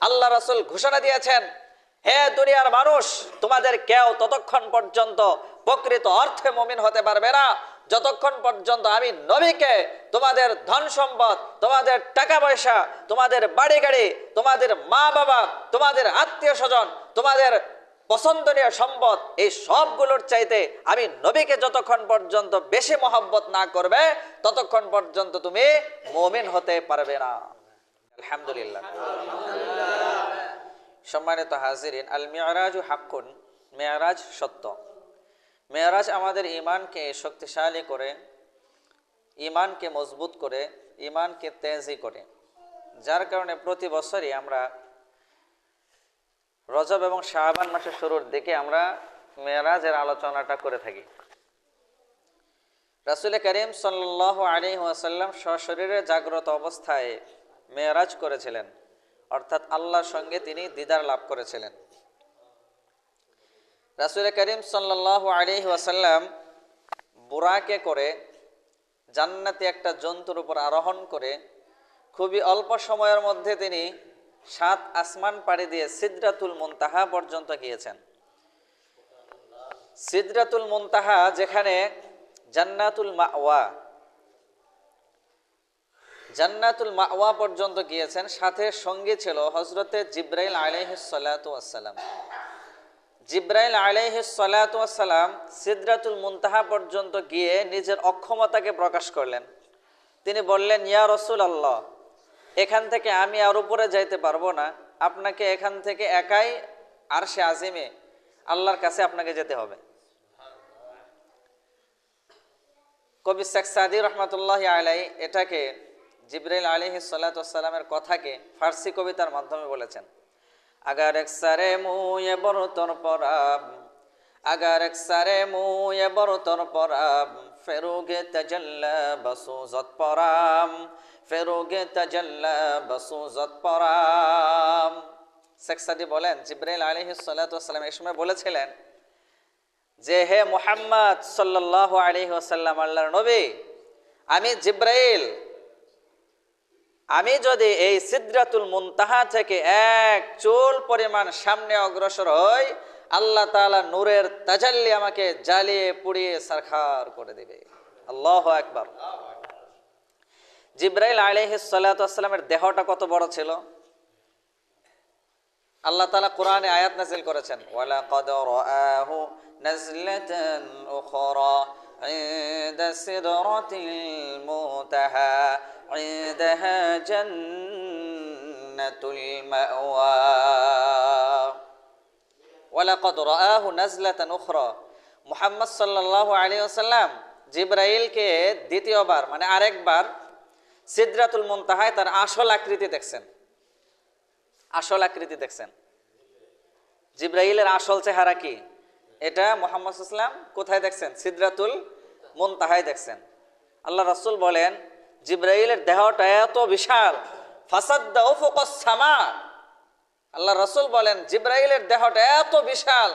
আল্লাহ রাসূল ঘোষণা দিয়েছেন, হে দুনিয়ার মানুষ, তোমাদের কেউ ততক্ষণ পর্যন্ত প্রকৃত অর্থে মমিন হতে পারবে না। যতক্ষণ পর্যন্ত আমি নবীকে, তোমাদের ধন সম্পদ, তোমাদের টাকা পয়সা, তোমাদের বাড়ি গাড়ি, তোমাদের মা বাবা তোমাদের আত্মীয় স্বজন, তোমাদের পছন্দনীয় সম্পদ, এই সবগুলোর চাইতে আমি নবীকে যতক্ষণ পর্যন্ত বেশি মহব্বত না করবে, ততক্ষণ পর্যন্ত তুমি মমিন হতে পারবে না। আলহামদুলিল্লাহ। সম্মানিত হাজিরিন, আল মেয়ারাজ হাক্কুন মেয়ারাজ সত্য। মেয়ারাজ আমাদের ইমানকে শক্তিশালী করে ইমানকে মজবুত করে ইমানকে তেজি করে। যার কারণে প্রতি বছরই আমরা রজব এবং শাহবান মাসের শুরুর দিকে আমরা মেয়ারাজের আলোচনাটা করে থাকি। রাসুল করিম সাল্লাহ আলী ওয়াসাল্লাম সশরীরে জাগ্রত অবস্থায় মেয়ারাজ করেছিলেন। অর্থাৎ আল্লাহর সঙ্গে তিনি দিদার লাভ করেছিলেন। রাসুল করিম সাল্লাহ আলী ওয়াসাল্লাম বুড়াকে করে জান্নাতি একটা জন্তুর উপর আরোহণ করে খুবই অল্প সময়ের মধ্যে তিনি সাত আসমান পাড়ি দিয়ে সিদ্রাতুল মুনতাহা পর্যন্ত গিয়েছেন। সিদ্রাতুল মুনতাহা যেখানে জান্নাতুল মাওয়া জান্নাতুল মাওয়া পর্যন্ত গিয়েছেন, সাথে সঙ্গে ছিল হজরতে জিব্রাইল আলাইহিসালাম জিব্রাইল আলাইহিসালাম সিদ্রাতুল মুনতাহা পর্যন্ত গিয়ে নিজের অক্ষমতাকে প্রকাশ করলেন। তিনি বললেন, ইয়া রসুল আল্লাহ এখান থেকে আমি আর উপরে যাইতে পারব না। আপনাকে এখান থেকে একাই আর সে আজিমে আল্লাহর কাছে আপনাকে যেতে হবে। কবি শেখ সাদি রহমতুল্লাহ আলাই এটাকে জিব্রাইল আলী সালাতামের কথাকে ফার্সি কবিতার মাধ্যমে বলেছেন, আগার এক সারে মুয়ে বড় তোর পরাব, আগার এক সারে মুয়ে বড় তোর পরাব, ফেরুগে তাজাল্লা বসু যত পরাম, ফেরুগে তাজাল্লা বসু যত পরাম। শেখ বলেন, জিব্রাইল আলী সালাতাম এই সময় বলেছিলেন যে, হে মোহাম্মদ সাল্লাহ আলী ওসাল্লাম আল্লাহর নবী, আমি জিব্রাইল আমি যদি এই সিদ্রাতুল মুনতাহা থেকে এক চুল পরিমাণ সামনে অগ্রসর হই আল্লাহ তাআলা নূরের তাজাল্লি আমাকে জ্বালিয়ে পুড়িয়ে সারখার করে দেবে আল্লাহ একবার জিব্রাইল আলাইহিস সালামের দেহটা কত বড় ছিল আল্লাহ তাআলা কোরআনে আয়াত নাজিল করেছেন ওয়ালা কদ রাআহু নাজলাতান উখরা عند سدرة المنتهى عندها جنة المأوى ولقد رآه نزلة أخرى মুহাম্মদ সাল্লাল্লাহু আলাইহি ওয়াসাল্লাম জিব্রাইলকে দ্বিতীয়বার মানে আরেকবার সিদরাতুল মুনতাহায় তার আসল আকৃতি দেখছেন আসল আকৃতি দেখছেন জিব্রাইলের আসল চেহারা কি এটা মোহাম্মদ ইসলাম কোথায় দেখছেন সিদ্রাতুল মুনতাহায় দেখছেন আল্লাহ রাসূল বলেন জিব্রাইলের দেহটা এত বিশাল। আল্লাহ রসুল বলেন, জিব্রাইলের দেহটা এত বিশাল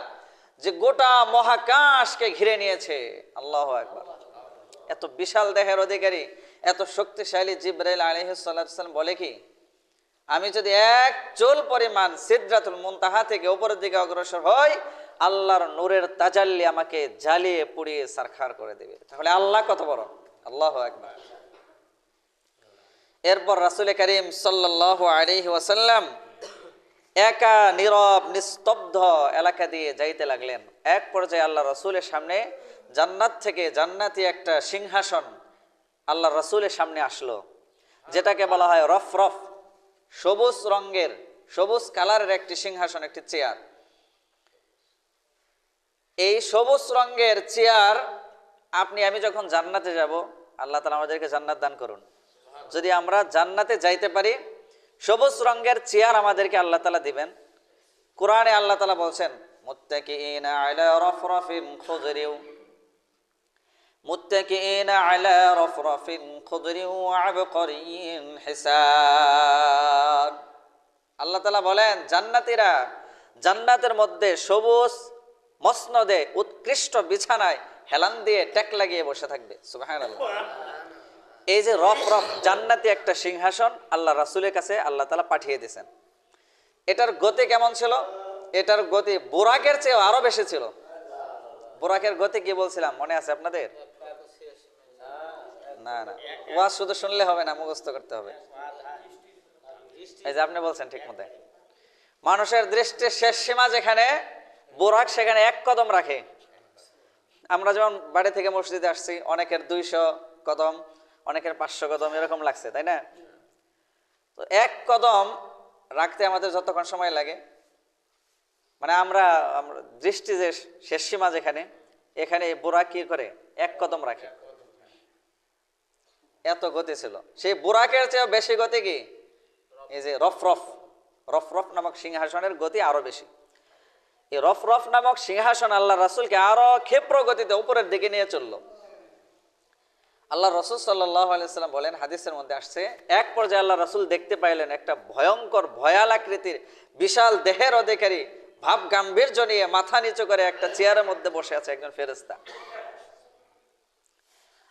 যে গোটা মহাকাশকে ঘিরে নিয়েছে। আল্লাহ একবার এত বিশাল দেহের অধিকারী, এত শক্তিশালী জিব্রাইল আলাইহিস সালাম বলে কি, আমি যদি এক চুল পরিমাণ সিদ্রাতুল মুনতাহা থেকে উপরের দিকে অগ্রসর হই, আল্লাহর নূরের তাজাল্লি আমাকে জ্বালিয়ে পুড়িয়ে সারখার করে দেবে। তাহলে আল্লাহ কত বড়? আল্লাহ একবার এরপর রাসুল করিম সাল্লাহ আলহি ওয়াসাল্লাম একা, নীরব, নিস্তব্ধ এলাকা দিয়ে যাইতে লাগলেন। এক পর্যায়ে আল্লাহ রসুলের সামনে জান্নাত থেকে জান্নাতি একটা সিংহাসন আল্লাহ রসুলের সামনে আসলো, যেটাকে বলা হয় রফ রফ, সবুজ রঙের, সবুজ কালারের একটি সিংহাসন, একটি চেয়ার। এই সবুজ রঙের চেয়ার আপনি, আমি যখন জান্নাতে যাব, আল্লাহ তালা আমাদেরকে জান্নাত দান করুন। যদি আমরা জান্নাতে যাইতে পারি, সবুজ রঙের চেয়ার আমাদেরকে আল্লাহ তালা দিবেন। কোরআনে আল্লাহ তালা বলছেন মুত্তাকিইনা আলা রফরফিন খুদরিউ। মুত্তাকিইনা আলা রফরফিন খুদরিউ আবকরিন হিসাব। আল্লাহ তালা বলেন, জান্নাতীরা জান্নাতের মধ্যে সবুজ মসনদে উৎকৃষ্ট বিছানায় হেলান দিয়ে টেক লাগিয়ে বসে থাকবে। সুবহানাল্লাহ। এই যে রফ রফ, জান্নাতি একটা সিংহাসন আল্লাহ রাসুলের কাছে আল্লাহ তালা পাঠিয়ে দিয়েছেন। এটার গতি কেমন ছিল? এটার গতি বোরাকের চেয়েও আরও বেশি ছিল। বোরাকের গতি কি বলছিলাম? মনে আছে আপনাদের? না না। ওয়াজ শুধু শুনলে হবে না, মুখস্থ করতে হবে। এই যে আপনি বলছেন ঠিক মতো মানুষের দৃষ্টির শেষ সীমা যেখানে, বোরাক সেখানে এক কদম রাখে। আমরা যেমন বাড়ি থেকে মসজিদে আসছি, অনেকের দুইশো কদম অনেকের পাঁচশো কদম এরকম লাগছে, তাই না? তো এক কদম রাখতে আমাদের যতক্ষণ সময় লাগে মানে আমরা দৃষ্টি যে শেষ সীমা যেখানে, এখানে বুড়া কি করে? এক কদম রাখে। এত গতি ছিল। সেই বুরাকের চেয়ে বেশি গতি কি? এই যে রফ রফ রফ রফ নামক সিংহাসনের গতি আরও বেশি। এই রফ রফ নামক সিংহাসন আল্লাহ রাসুলকে আরও ক্ষিপ্র গতিতে উপরের দিকে নিয়ে চলল। আল্লাহ রসুল সাল্লাহ আলাইসাল্লাম বলেন, হাদিসের মধ্যে আসছে, এক পর্যায়ে আল্লাহ রসুল দেখতে পাইলেন একটা ভয়ঙ্কর ভয়াল আকৃতির বিশাল দেহের অধিকারী ভাব গাম্ভীর্য নিয়ে মাথা নিচু করে একটা চেয়ারের মধ্যে বসে আছে একজন ফেরেস্তা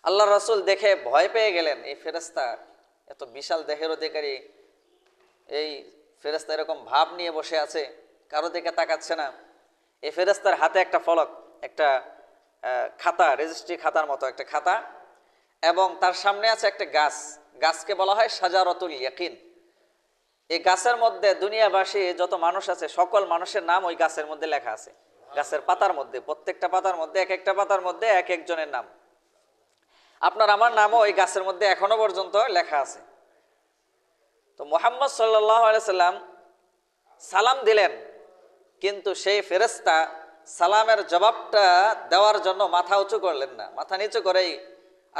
আল্লাহ রসুল দেখে ভয় পেয়ে গেলেন, এই ফেরেস্তা এত বিশাল দেহের অধিকারী, এই ফেরেস্তা এরকম ভাব নিয়ে বসে আছে, কারও দিকে তাকাচ্ছে না। এই ফেরেস্তার হাতে একটা ফলক, একটা খাতা, রেজিস্ট্রি খাতার মতো একটা খাতা এবং তার সামনে আছে একটা গাছ। গাছকে বলা হয় সাজারতুল ইয়াকিন। এই গাছের মধ্যে দুনিয়াবাসী, যত মানুষ আছে, সকল মানুষের নাম ওই গাছের মধ্যে লেখা আছে। গাছের পাতার মধ্যে, প্রত্যেকটা পাতার মধ্যে, এক একটা পাতার মধ্যে এক একজনের নাম। আপনার, আমার নামও ওই গাছের মধ্যে এখনও পর্যন্ত লেখা আছে। তো মোহাম্মদ সাল্লাম সালাম দিলেন, কিন্তু সেই ফেরেস্তা সালামের জবাবটা দেওয়ার জন্য মাথা উঁচু করলেন না। মাথা নিচু করেই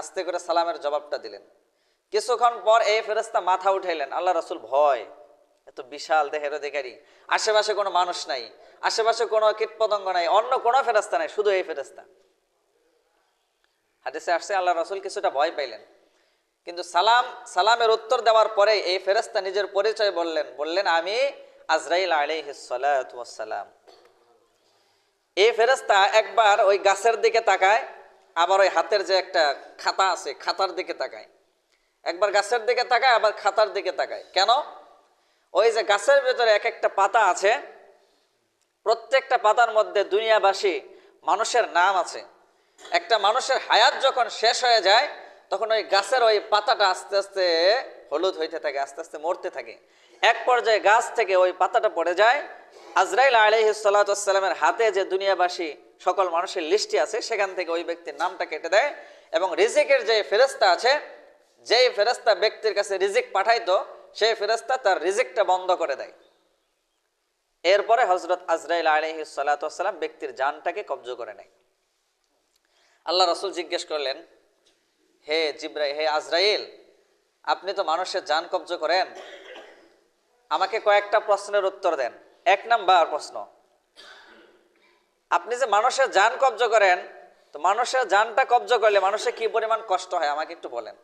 আস্তে করে সালামের জবাবটা দিলেন। কিছুক্ষণ পর এই ফেরেস্তা মাথা উঠাইলেন। আল্লাহ রাসুল ভয়, এত বিশাল দেহের অধিকারী। আশেপাশে কোনো মানুষ নাই, আশেপাশে কোনো কীটপতঙ্গ নাই, অন্য কোনো ফেরেস্তা নাই, শুধু এই ফেরেস্তা হাদিসে আসছে, আল্লাহ রাসুল কিছুটা ভয় পাইলেন। কিন্তু সালাম, সালামের উত্তর দেওয়ার পরে এই ফেরেস্তা নিজের পরিচয় বললেন বললেন, আমি আজরাইল আলাইহিসালাম এই ফেরেস্তা একবার ওই গাছের দিকে তাকায় আবার ওই হাতের যে একটা খাতা আছে, খাতার দিকে তাকায়। একবার গাছের দিকে তাকায়, আবার খাতার দিকে তাকায়। কেন? ওই যে গাছের ভেতরে এক একটা পাতা আছে, প্রত্যেকটা পাতার মধ্যে দুনিয়াবাসী মানুষের নাম আছে। একটা মানুষের হায়াত যখন শেষ হয়ে যায়, তখন ওই গাছের ওই পাতাটা আস্তে আস্তে হলুদ হইতে থাকে, আস্তে আস্তে মরতে থাকে। এক পর্যায়ে গাছ থেকে ওই পাতাটা পড়ে যায়। আজরাইল আলহি সাল্লাতামের হাতে যে দুনিয়াবাসী সকল মানুষের লিস্টে আছে, সেখান থেকে ওই ব্যক্তির নামটা কেটে দেয় এবং রিজিকের যে ফেরেস্তা আছে, যেই ফেরেস্তা ব্যক্তির কাছে রিজিক পাঠাইতো, সেই ফেরেস্তা তার রিজিকটা বন্ধ করে দেয়। এরপরে হজরত আজরাইল আলহি সাল্লাতাম ব্যক্তির জানটাকে কবজ করে নেয়। আল্লাহ রসুল জিজ্ঞেস করলেন, হে জিব্রাই হে আজরাইল, আপনি তো মানুষের জান কবজ করেন। আমাকে কয়েকটা প্রশ্নের উত্তর দেন। এক নাম্বার প্রশ্ন আপনি যে মানুষের যান কব্জ করেন, তো মানুষের যানটা কব্জ করলে মানুষের কি পরিমাণ কষ্ট হয়? আমাকে একটু বলেন।